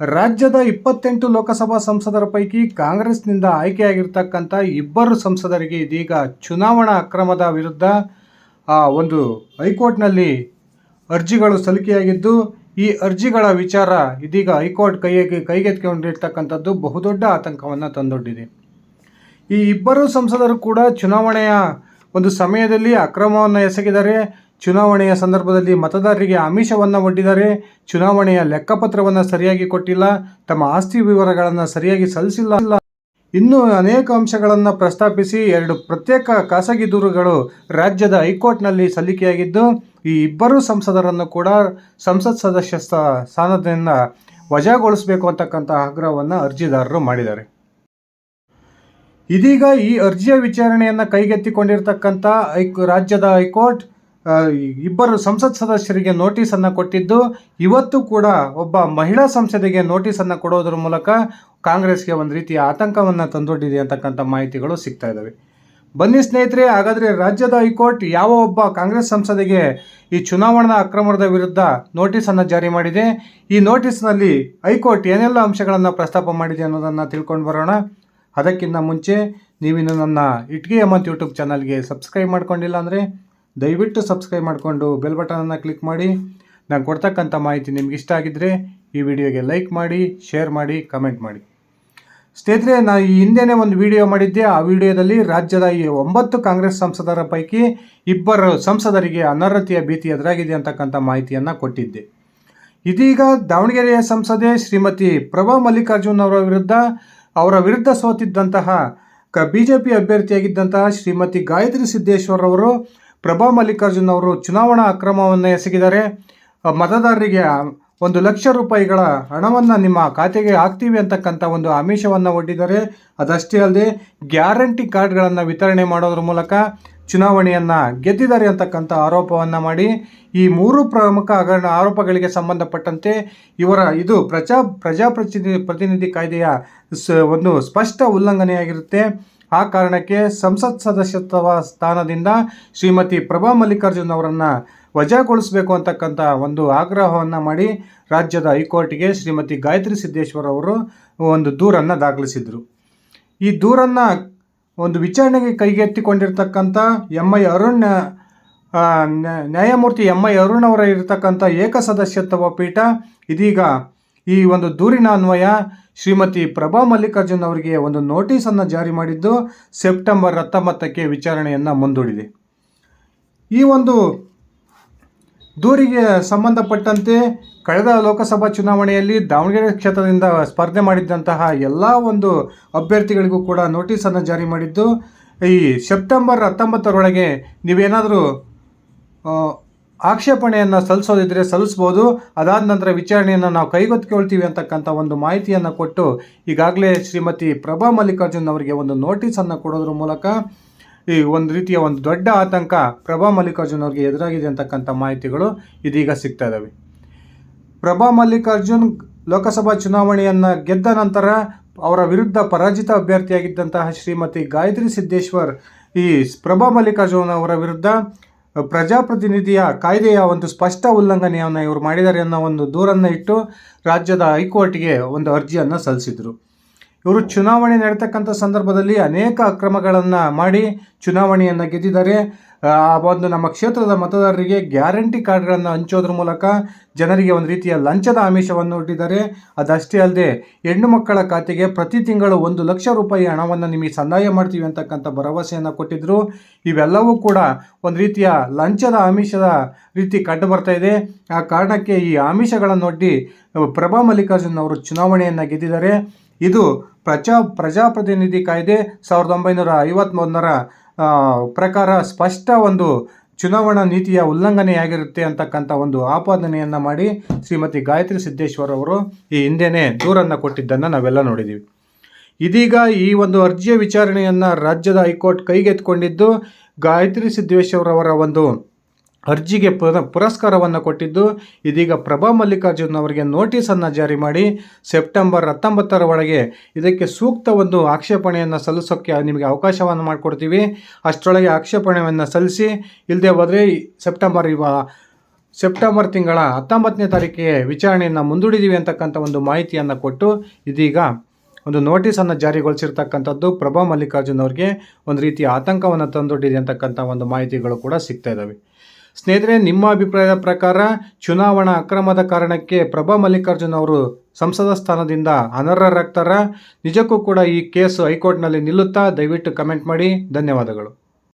ರಾಜ್ಯದ ಇಪ್ಪತ್ತೆಂಟು ಲೋಕಸಭಾ ಸಂಸದರ ಪೈಕಿ ಕಾಂಗ್ರೆಸ್ನಿಂದ ಆಯ್ಕೆಯಾಗಿರ್ತಕ್ಕಂಥ ಇಬ್ಬರು ಸಂಸದರಿಗೆ ಇದೀಗ ಚುನಾವಣಾ ಅಕ್ರಮದ ವಿರುದ್ಧ ಒಂದು ಹೈಕೋರ್ಟ್ನಲ್ಲಿ ಅರ್ಜಿಗಳು ಸಲ್ಲಿಕೆಯಾಗಿದ್ದು, ಈ ಅರ್ಜಿಗಳ ವಿಚಾರ ಇದೀಗ ಹೈಕೋರ್ಟ್ ಕೈಗೆ, ಕೈಗೆತ್ತಿಕೊಂಡಿರ್ತಕ್ಕಂಥದ್ದು ಬಹುದೊಡ್ಡ ಆತಂಕವನ್ನು ತಂದೊಡ್ಡಿದೆ. ಈ ಇಬ್ಬರು ಸಂಸದರು ಕೂಡ ಚುನಾವಣೆಯ ಒಂದು ಸಮಯದಲ್ಲಿ ಅಕ್ರಮವನ್ನು ಎಸಗಿದ್ದಾರೆ ಚುನಾವಣೆಯ ಸಂದರ್ಭದಲ್ಲಿ ಮತದಾರರಿಗೆ ಆಮಿಷವನ್ನು ಒಡ್ಡಿದ್ದಾರೆ ಚುನಾವಣೆಯ ಲೆಕ್ಕಪತ್ರವನ್ನು ಸರಿಯಾಗಿ ಕೊಟ್ಟಿಲ್ಲ, ತಮ್ಮ ಆಸ್ತಿ ವಿವರಗಳನ್ನು ಸರಿಯಾಗಿ ಸಲ್ಲಿಸಿಲ್ಲ. ಇನ್ನೂ ಅನೇಕ ಅಂಶಗಳನ್ನು ಪ್ರಸ್ತಾಪಿಸಿ ಎರಡು ಪ್ರತ್ಯೇಕ ಖಾಸಗಿ ದೂರುಗಳು ರಾಜ್ಯದ ಹೈಕೋರ್ಟ್ನಲ್ಲಿ ಸಲ್ಲಿಕೆಯಾಗಿದ್ದು, ಈ ಇಬ್ಬರು ಸಂಸದರನ್ನು ಕೂಡ ಸಂಸತ್ ಸದಸ್ಯ ಸ್ಥಾ- ಸ್ಥಾನದಿಂದ ವಜಾಗೊಳಿಸಬೇಕು ಅಂತಕ್ಕಂಥ ಆಗ್ರಹವನ್ನು ಅರ್ಜಿದಾರರು ಮಾಡಿದ್ದಾರೆ. ಇದೀಗ ಈ ಅರ್ಜಿಯ ವಿಚಾರಣೆಯನ್ನು ಕೈಗೆತ್ತಿಕೊಂಡಿರ್ತಕ್ಕಂಥ ರಾಜ್ಯದ ಹೈಕೋರ್ಟ್ ಇಬ್ಬರು ಸಂಸತ್ ಸದಸ್ಯರಿಗೆ ನೋಟಿಸನ್ನು ಕೊಟ್ಟಿದ್ದು, ಇವತ್ತು ಕೂಡ ಒಬ್ಬ ಮಹಿಳಾ ಸಂಸದೆಗೆ ನೋಟಿಸನ್ನು ಕೊಡೋದ್ರ ಮೂಲಕ ಕಾಂಗ್ರೆಸ್ಗೆ ಒಂದು ರೀತಿಯ ಆತಂಕವನ್ನು ತಂದೊಡ್ಡಿದೆ ಅಂತಕ್ಕಂಥ ಮಾಹಿತಿಗಳು ಸಿಗ್ತಾ ಇದ್ದಾವೆ ಬನ್ನಿ ಸ್ನೇಹಿತರೆ, ಹಾಗಾದರೆ ರಾಜ್ಯದ ಹೈಕೋರ್ಟ್ ಯಾವ ಒಬ್ಬ ಕಾಂಗ್ರೆಸ್ ಸಂಸದೆಗೆ ಈ ಚುನಾವಣಾ ಅಕ್ರಮದ ವಿರುದ್ಧ ನೋಟಿಸನ್ನು ಜಾರಿ ಮಾಡಿದೆ? ಈ ನೋಟಿಸ್ನಲ್ಲಿ ಹೈಕೋರ್ಟ್ ಏನೆಲ್ಲ ಅಂಶಗಳನ್ನು ಪ್ರಸ್ತಾಪ ಮಾಡಿದೆ ಅನ್ನೋದನ್ನು ತಿಳ್ಕೊಂಡು ಬರೋಣ. ಅದಕ್ಕಿಂತ ಮುಂಚೆ ನೀವಿನ್ನು ನನ್ನ ಇಟ್ಗೆ ಮತ್ತು ಯೂಟ್ಯೂಬ್ ಚಾನಲ್ಗೆ ಸಬ್ಸ್ಕ್ರೈಬ್ ಮಾಡ್ಕೊಂಡಿಲ್ಲ ಅಂದರೆ ದಯವಿಟ್ಟು ಸಬ್ಸ್ಕ್ರೈಬ್ ಮಾಡಿಕೊಂಡು ಬೆಲ್ ಬಟನನ್ನು ಕ್ಲಿಕ್ ಮಾಡಿ. ನಾನು ಕೊಡ್ತಕ್ಕಂಥ ಮಾಹಿತಿ ನಿಮ್ಗೆ ಇಷ್ಟ ಆಗಿದ್ದರೆ ಈ ವಿಡಿಯೋಗೆ ಲೈಕ್ ಮಾಡಿ, ಶೇರ್ ಮಾಡಿ, ಕಮೆಂಟ್ ಮಾಡಿ. ಸ್ನೇಹಿತರೆ, ನಾನು ಈ ಹಿಂದೆನೇ ಒಂದು ವಿಡಿಯೋ ಮಾಡಿದ್ದೆ. ಆ ವಿಡಿಯೋದಲ್ಲಿ ರಾಜ್ಯದ ಈ ಒಂಬತ್ತು ಕಾಂಗ್ರೆಸ್ ಸಂಸದರ ಪೈಕಿ ಇಬ್ಬರು ಸಂಸದರಿಗೆ ಅನರ್ಹತೆಯ ಭೀತಿ ಎದುರಾಗಿದೆ ಅಂತಕ್ಕಂಥ ಮಾಹಿತಿಯನ್ನು ಕೊಟ್ಟಿದ್ದೆ. ಇದೀಗ ದಾವಣಗೆರೆಯ ಸಂಸದೆ ಶ್ರೀಮತಿ ಪ್ರಭಾ ಮಲ್ಲಿಕಾರ್ಜುನ್ ಅವರ ವಿರುದ್ಧ ಅವರ ವಿರುದ್ಧ ಸೋತಿದ್ದಂತಹ ಕ ಬಿ ಜೆ ಪಿ ಅಭ್ಯರ್ಥಿಯಾಗಿದ್ದಂತಹ ಶ್ರೀಮತಿ ಗಾಯತ್ರಿ ಸಿದ್ದೇಶ್ವರ್ ಅವರು ಪ್ರಭಾ ಮಲ್ಲಿಕಾರ್ಜುನ್ ಅವರು ಚುನಾವಣಾ ಅಕ್ರಮವನ್ನು ಎಸಗಿದ್ದಾರೆ ಮತದಾರರಿಗೆ ಒಂದು ಲಕ್ಷ ರೂಪಾಯಿಗಳ ಹಣವನ್ನು ನಿಮ್ಮ ಖಾತೆಗೆ ಹಾಕ್ತೀವಿ ಅಂತಕ್ಕಂಥ ಒಂದು ಆಮಿಷವನ್ನು ಒಡ್ಡಿದ್ದಾರೆ ಅದಷ್ಟೇ ಅಲ್ಲದೆ ಗ್ಯಾರಂಟಿ ಕಾರ್ಡ್ಗಳನ್ನು ವಿತರಣೆ ಮಾಡೋದ್ರ ಮೂಲಕ ಚುನಾವಣೆಯನ್ನು ಗೆದ್ದಿದ್ದಾರೆ ಅಂತಕ್ಕಂಥ ಆರೋಪವನ್ನು ಮಾಡಿ, ಈ ಮೂರು ಪ್ರಮುಖ ಹಗರಣ ಆರೋಪಗಳಿಗೆ ಸಂಬಂಧಪಟ್ಟಂತೆ ಇವರ ಇದು ಪ್ರಜಾ, ಪ್ರಜಾಪ್ರತಿನಿಧಿ, ಪ್ರತಿನಿಧಿ ಕಾಯ್ದೆಯ ಸ, ಒಂದು ಸ್ಪಷ್ಟ ಉಲ್ಲಂಘನೆಯಾಗಿರುತ್ತೆ. ಆ ಕಾರಣಕ್ಕೆ ಸಂಸತ್ ಸದಸ್ಯತ್ವ ಸ್ಥಾನದಿಂದ ಶ್ರೀಮತಿ ಪ್ರಭಾ ಮಲ್ಲಿಕಾರ್ಜುನ್ ಅವರನ್ನು ವಜಾಗೊಳಿಸಬೇಕು ಅಂತಕ್ಕಂಥ ಒಂದು ಆಗ್ರಹವನ್ನು ಮಾಡಿ ರಾಜ್ಯದ ಹೈಕೋರ್ಟ್ಗೆ ಶ್ರೀಮತಿ ಗಾಯತ್ರಿ ಸಿದ್ದೇಶ್ವರ ಅವರು ಒಂದು ದೂರನ್ನು ದಾಖಲಿಸಿದರು. ಈ ದೂರನ್ನು ಒಂದು ವಿಚಾರಣೆಗೆ ಕೈಗೆತ್ತಿಕೊಂಡಿರ್ತಕ್ಕಂಥ ಎಂ ಐ ಅರುಣ್ ನ್ಯಾಯಮೂರ್ತಿ ಎಂ ಐ ಅರುಣ್ ಅವರ ಇರತಕ್ಕಂಥ ಏಕಸದಸ್ಯತ್ವ ಪೀಠ ಇದೀಗ ಈ ಒಂದು ದೂರಿನ ಅನ್ವಯ ಶ್ರೀಮತಿ ಪ್ರಭಾ ಮಲ್ಲಿಕಾರ್ಜುನ್ ಅವರಿಗೆ ಒಂದು ನೋಟಿಸನ್ನು ಜಾರಿ ಮಾಡಿದ್ದು ಸೆಪ್ಟೆಂಬರ್ ಹತ್ತೊಂಬತ್ತಕ್ಕೆ ವಿಚಾರಣೆಯನ್ನು ಮುಂದೂಡಿದೆ. ಈ ಒಂದು ದೂರಿಗೆ ಸಂಬಂಧಪಟ್ಟಂತೆ ಕಳೆದ ಲೋಕಸಭಾ ಚುನಾವಣೆಯಲ್ಲಿ ದಾವಣಗೆರೆ ಕ್ಷೇತ್ರದಿಂದ ಸ್ಪರ್ಧೆ ಮಾಡಿದ್ದಂತಹ ಎಲ್ಲ ಒಂದು ಅಭ್ಯರ್ಥಿಗಳಿಗೂ ಕೂಡ ನೋಟಿಸನ್ನು ಜಾರಿ ಮಾಡಿದ್ದು, ಈ ಸೆಪ್ಟೆಂಬರ್ ಹತ್ತೊಂಬತ್ತರೊಳಗೆ ನೀವೇನಾದರೂ ಆಕ್ಷೇಪಣೆಯನ್ನು ಸಲ್ಲಿಸೋದಿದ್ರೆ ಸಲ್ಲಿಸ್ಬೋದು. ಅದಾದ ನಂತರ ವಿಚಾರಣೆಯನ್ನು ನಾವು ಕೈಗೆತ್ತಿಕೊಳ್ತೀವಿ ಅಂತಕ್ಕಂಥ ಒಂದು ಮಾಹಿತಿಯನ್ನು ಕೊಟ್ಟು ಈಗಾಗಲೇ ಶ್ರೀಮತಿ ಪ್ರಭಾ ಮಲ್ಲಿಕಾರ್ಜುನ್ ಅವರಿಗೆ ಒಂದು ನೋಟಿಸನ್ನು ಕೊಡೋದ್ರ ಮೂಲಕ ಈ ಒಂದು ರೀತಿಯ ಒಂದು ದೊಡ್ಡ ಆತಂಕ ಪ್ರಭಾ ಮಲ್ಲಿಕಾರ್ಜುನ್ ಅವರಿಗೆ ಎದುರಾಗಿದೆ ಅಂತಕ್ಕಂಥ ಮಾಹಿತಿಗಳು ಇದೀಗ ಸಿಗ್ತಾ ಇದ್ದಾವೆ ಪ್ರಭಾ ಮಲ್ಲಿಕಾರ್ಜುನ್ ಲೋಕಸಭಾ ಚುನಾವಣೆಯನ್ನು ಗೆದ್ದ ನಂತರ ಅವರ ವಿರುದ್ಧ ಪರಾಜಿತ ಅಭ್ಯರ್ಥಿಯಾಗಿದ್ದಂತಹ ಶ್ರೀಮತಿ ಗಾಯತ್ರಿ ಸಿದ್ದೇಶ್ವರ್ ಈ ಪ್ರಭಾ ಮಲ್ಲಿಕಾರ್ಜುನ್ ಅವರ ವಿರುದ್ಧ ಪ್ರಜಾಪ್ರತಿನಿಧಿಯ ಕಾಯ್ದೆಯ ಒಂದು ಸ್ಪಷ್ಟ ಉಲ್ಲಂಘನೆಯನ್ನು ಇವರು ಮಾಡಿದ್ದಾರೆ ಅನ್ನೋ ಒಂದು ದೂರನ್ನು ಇಟ್ಟು ರಾಜ್ಯದ ಹೈಕೋರ್ಟ್ಗೆ ಒಂದು ಅರ್ಜಿಯನ್ನು ಸಲ್ಲಿಸಿದರು. ಇವರು ಚುನಾವಣೆ ನಡೀತಕ್ಕಂಥ ಸಂದರ್ಭದಲ್ಲಿ ಅನೇಕ ಅಕ್ರಮಗಳನ್ನು ಮಾಡಿ ಚುನಾವಣೆಯನ್ನು ಗೆದ್ದಿದ್ದಾರೆ. ಒಂದು ನಮ್ಮ ಕ್ಷೇತ್ರದ ಮತದಾರರಿಗೆ ಗ್ಯಾರಂಟಿ ಕಾರ್ಡ್ಗಳನ್ನು ಹಂಚೋದ್ರ ಮೂಲಕ ಜನರಿಗೆ ಒಂದು ರೀತಿಯ ಲಂಚದ ಆಮಿಷವನ್ನು ಒಡ್ಡಿದ್ದಾರೆ. ಅದಷ್ಟೇ ಅಲ್ಲದೆ ಹೆಣ್ಣು ಮಕ್ಕಳ ಖಾತೆಗೆ ಪ್ರತಿ ತಿಂಗಳು ಒಂದು ಲಕ್ಷ ರೂಪಾಯಿ ಹಣವನ್ನು ನಿಮಗೆ ಸಂದಾಯ ಮಾಡ್ತೀವಿ ಅಂತಕ್ಕಂಥ ಭರವಸೆಯನ್ನು ಕೊಟ್ಟಿದ್ದರು ಇವೆಲ್ಲವೂ ಕೂಡ ಒಂದು ರೀತಿಯ ಲಂಚದ ಆಮಿಷದ ರೀತಿ ಕಂಡು ಬರ್ತಾ ಇದೆ. ಆ ಕಾರಣಕ್ಕೆ ಈ ಆಮಿಷಗಳನ್ನು ಒಡ್ಡಿ ಪ್ರಭಾ ಮಲ್ಲಿಕಾರ್ಜುನ್ ಅವರು ಚುನಾವಣೆಯನ್ನು ಗೆದ್ದಿದ್ದಾರೆ. ಇದು ಪ್ರಜಾ ಪ್ರಜಾಪ್ರತಿನಿಧಿ ಕಾಯ್ದೆ ಸಾವಿರದ ಒಂಬೈನೂರ ಐವತ್ಮೂರರ ಆ, ಪ್ರಕಾರ ಸ್ಪಷ್ಟ ಒಂದು ಚುನಾವಣಾ ನೀತಿಯ ಉಲ್ಲಂಘನೆಯಾಗಿರುತ್ತೆ ಅಂತಕ್ಕಂಥ ಒಂದು ಆಪಾದನೆಯನ್ನು ಮಾಡಿ ಶ್ರೀಮತಿ ಗಾಯತ್ರಿ ಸಿದ್ದೇಶ್ವರ್ ಅವರು ಈ ಹಿಂದೆನೇ ದೂರನ್ನು ಕೊಟ್ಟಿದ್ದನ್ನು ನಾವೆಲ್ಲ ನೋಡಿದ್ದೀವಿ ಇದೀಗ ಈ ಒಂದು ಅರ್ಜಿಯ ವಿಚಾರಣೆಯನ್ನು ರಾಜ್ಯದ ಹೈಕೋರ್ಟ್ ಕೈಗೆತ್ತಿಕೊಂಡಿದ್ದು ಗಾಯತ್ರಿ ಸಿದ್ದೇಶ್ವರ್ ಅವರ ಒಂದು ಅರ್ಜಿಗೆ ಪುರ, ಪುರಸ್ಕಾರವನ್ನು ಕೊಟ್ಟಿದ್ದು, ಇದೀಗ ಪ್ರಭಾ ಮಲ್ಲಿಕಾರ್ಜುನ್ ಅವರಿಗೆ ನೋಟಿಸನ್ನು ಜಾರಿ ಮಾಡಿ ಸೆಪ್ಟೆಂಬರ್ ಹತ್ತೊಂಬತ್ತರ ಒಳಗೆ ಇದಕ್ಕೆ ಸೂಕ್ತ ಒಂದು ಆಕ್ಷೇಪಣೆಯನ್ನು ಸಲ್ಲಿಸೋಕ್ಕೆ ನಿಮಗೆ ಅವಕಾಶವನ್ನು ಮಾಡಿಕೊಡ್ತೀವಿ. ಅಷ್ಟರೊಳಗೆ ಆಕ್ಷೇಪಣೆಯನ್ನು ಸಲ್ಲಿಸಿ ಇಲ್ಲದೆ ಹೋದರೆ ಸೆಪ್ಟೆಂಬರ್ ಇವ, ಸೆಪ್ಟೆಂಬರ್ ತಿಂಗಳ ಹತ್ತೊಂಬತ್ತನೇ ತಾರೀಕಿಗೆ ವಿಚಾರಣೆಯನ್ನು ಮುಂದೂಡಿದ್ದೀವಿ ಅಂತಕ್ಕಂಥ ಒಂದು ಮಾಹಿತಿಯನ್ನು ಕೊಟ್ಟು, ಇದೀಗ ಒಂದು ನೋಟಿಸನ್ನು ಜಾರಿಗೊಳಿಸಿರ್ತಕ್ಕಂಥದ್ದು ಪ್ರಭಾ ಮಲ್ಲಿಕಾರ್ಜುನ್ ಅವರಿಗೆ ಒಂದು ರೀತಿಯ ಆತಂಕವನ್ನು ತಂದೊಡ್ಡಿದೆ ಅಂತಕ್ಕಂಥ ಒಂದು ಮಾಹಿತಿಗಳು ಕೂಡ ಸಿಗ್ತಾ ಇದ್ದಾವೆ ಸ್ನೇಹಿತರೆ, ನಿಮ್ಮ ಅಭಿಪ್ರಾಯದ ಪ್ರಕಾರ ಚುನಾವಣಾ ಅಕ್ರಮದ ಕಾರಣಕ್ಕೆ ಪ್ರಭಾ ಮಲ್ಲಿಕಾರ್ಜುನ್ ಅವರು ಸಂಸದ ಸ್ಥಾನದಿಂದ ಅನರ್ಹರಾಗ್ತಾರ ನಿಜಕ್ಕೂ ಕೂಡ ಈ ಕೇಸು ಹೈಕೋರ್ಟ್ನಲ್ಲಿ ನಿಲ್ಲುತ್ತಾ? ದಯವಿಟ್ಟು ಕಮೆಂಟ್ ಮಾಡಿ. ಧನ್ಯವಾದಗಳು.